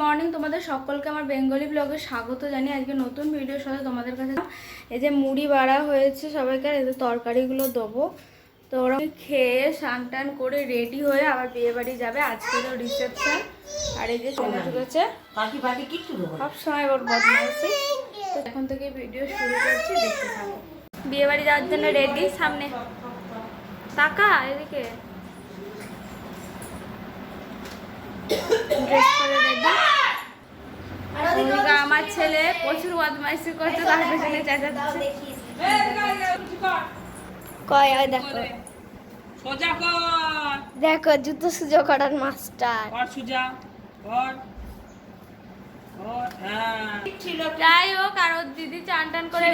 Morning তোমাদের সকলকে আমার বেঙ্গলি ব্লগে স্বাগত জানি আজকে নতুন ভিডিওর সাথে তোমাদের কাছে এই যে মুড়ি বাড়া হয়েছে সবাইকে আর এদের তরকারিগুলো দেবো। তো ওরা খেয়ে স্নান টান করে রেডি হয়ে আবার বিয়ে বাড়ি যাবে। আজকে তো রিসেপশন আর এই যে সোনা না। সব সময় ওর বদমাইশি। তো এখন থেকে ভিডিও শুরু করছি দেখতে থাকো। বিয়ে বাড়ি যাওয়ার জন্য রেডি সামনে। টাকা এদিকে ড্রেস করে রেডি ওদিকে আমার ছেলে প্রচুর বদমাইশি করছে তার পেছনে চেঁচাচ্ছে। কয় দেখো। সোজা কর। দেখো জুতো সুজো করার মাস্টার। কর সোজা কর কর হ্যাঁ। যাই হোক আর ওর দিদি চান টান করে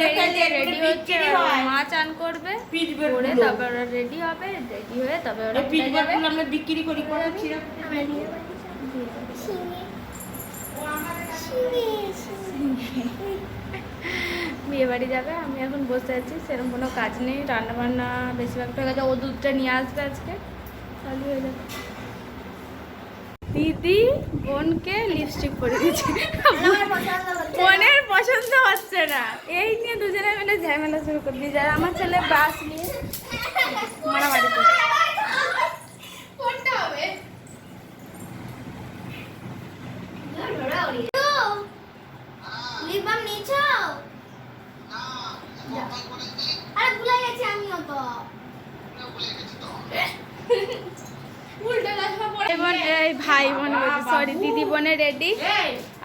রেডি হচ্ছে মা চান করবে করে। তবে ওরা রেডি হবে রেডি হয়ে তবে ওরা বিক্রি করি। বিয়ে বাড়ি যাবে, আমি এখন বসে আছি, সেরকম কোনো কাজ নেই রান্না বান্না বেশিরভাগটা গেছে। ও দুধটা নিয়ে আসবে আজকে। চালু হয়ে যাবে। দিদি বোনকে লিপস্টিক পরে দিচ্ছে বোনের পছন্দ হচ্ছে না। এই নিয়ে দুজনে মিলে ঝামেলা শুরু করে দিয়েছে। আর আমার ছেলে বাস নিয়ে মারামারি করছে লিপবাম নিয়েছো আরে ভুলে গেছি আমিও তো এই ভাই বোন সরি দিদি বোনে রেডি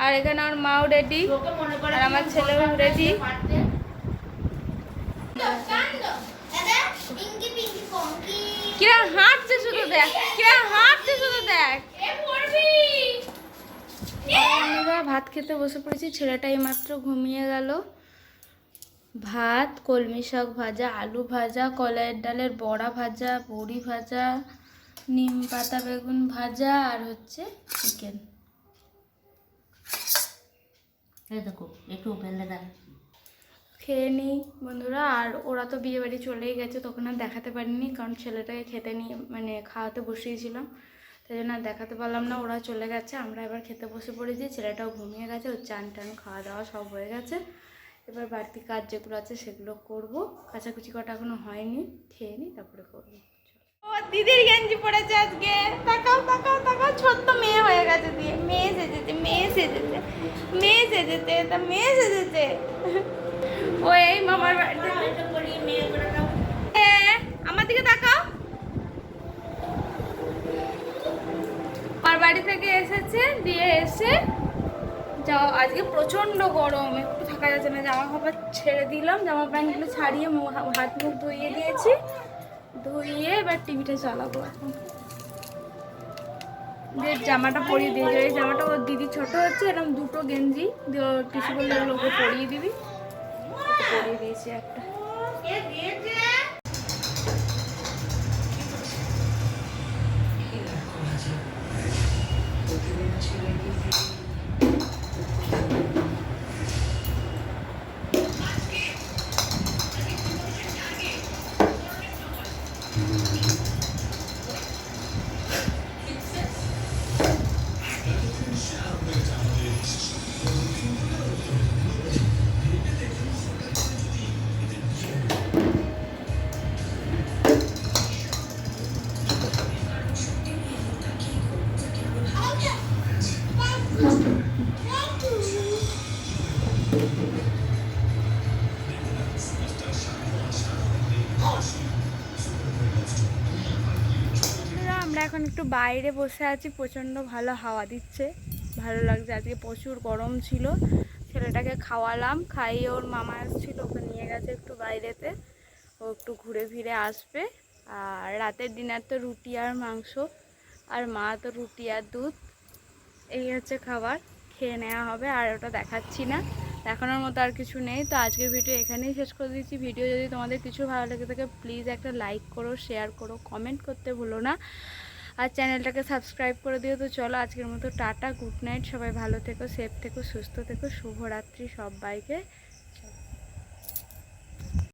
আর এখানে ওর মাও রেডি আর আমার ছেলেও রেডি কিরা হাঁটছে শুধু দেখ, কিরা হাঁটছে শুধু দেখ। আমরা ভাত খেতে বসে পড়েছি, ছেলেটা মাত্র ঘুমিয়ে গেল। ভাত, কলমি শাক ভাজা, আলু ভাজা, কলাইয়ের ডালের বড়া ভাজা, বড়ি ভাজা নিম পাতা বেগুন ভাজা আর হচ্ছে চিকেন দেখো একটু দেয় খেয়ে নিই বন্ধুরা আর ওরা তো বিয়ে বাড়ি চলেই গেছে তখন আর দেখাতে পারিনি কারণ ছেলেটাকে খেতে নিয়ে মানে খাওয়াতে বসিয়েছিলাম। তাই জন্য আর দেখাতে পারলাম না ওরা চলে গেছে আমরা এবার খেতে বসে পড়েছি ছেলেটাও ঘুমিয়ে গেছে ওর চান টান খাওয়া দাওয়া সব হয়ে গেছে। এবার বাড়তি কাজ যেগুলো আছে সেগুলো করব কাচাকুচি কটা এখনও হয়নি খেয়ে নিই তারপরে করব। দিদির গেঞ্জি পড়েছে আজকে। তাকাও তাকাও তাকাও ছোট্ট মেয়ে হয়ে গেছে দিয়ে। মেয়ে সেজেছে মেয়ে সেজেছে মেয়ে সেজেছে তা মেয়ে সেজেছে। ও এই মামার বাড়িতে। এ, আমার দিকে তাকাও। আমার বাড়ি থেকে এসেছে দিয়ে এসে যাও আজকে প্রচণ্ড গরম একটু থাকা যাচ্ছে না জামা কাপড় ছেড়ে দিলাম জামা প্যান্টগুলো ছাড়িয়ে হাত মুখ ধুইয়ে দিয়েছি। ধুইয়ে এবার টিভিটা চালাবো এখন। যে জামাটা পরিয়ে দিয়ে এই জামাটা ওর দিদি ছোট হচ্ছে এরকম দুটো গেঞ্জি, দিয়ে টিসু বললে ওকে পরিয়ে দিবি। পরিয়ে দিয়েছি একটা। এখন একটু বাইরে বসে আছি, প্রচণ্ড ভালো হাওয়া দিচ্ছে। ভালো লাগছে, আজকে প্রচুর গরম ছিল। ছেলেটাকে খাওয়ালাম, খাইয়ে ওর মামা আসছিল ওকে নিয়ে গেছে একটু বাইরেতে। ও একটু ঘুরে ফিরে আসবে। আর রাতের ডিনার তো রুটি আর মাংস। আর মা তো রুটি আর দুধ। এই হচ্ছে খাবার, খেয়ে নেওয়া হবে, আর ওটা দেখাচ্ছি না। দেখানোর মতো আর কিছু নেই। তো আজকের ভিডিও এখানেই শেষ করে দিচ্ছি। ভিডিও যদি তোমাদের কিছু ভালো লেগে থাকে প্লিজ একটা লাইক করো শেয়ার করো কমেন্ট করতে ভুলো না। আর চ্যানেলটাকে সাবস্ক্রাইব করে দিও। তো চলো আজকের মতো টাটা, গুড নাইট, সবাই ভালো থেকো, সেফ থেকো, সুস্থ থেকো, শুভরাত্রি সবাইকে।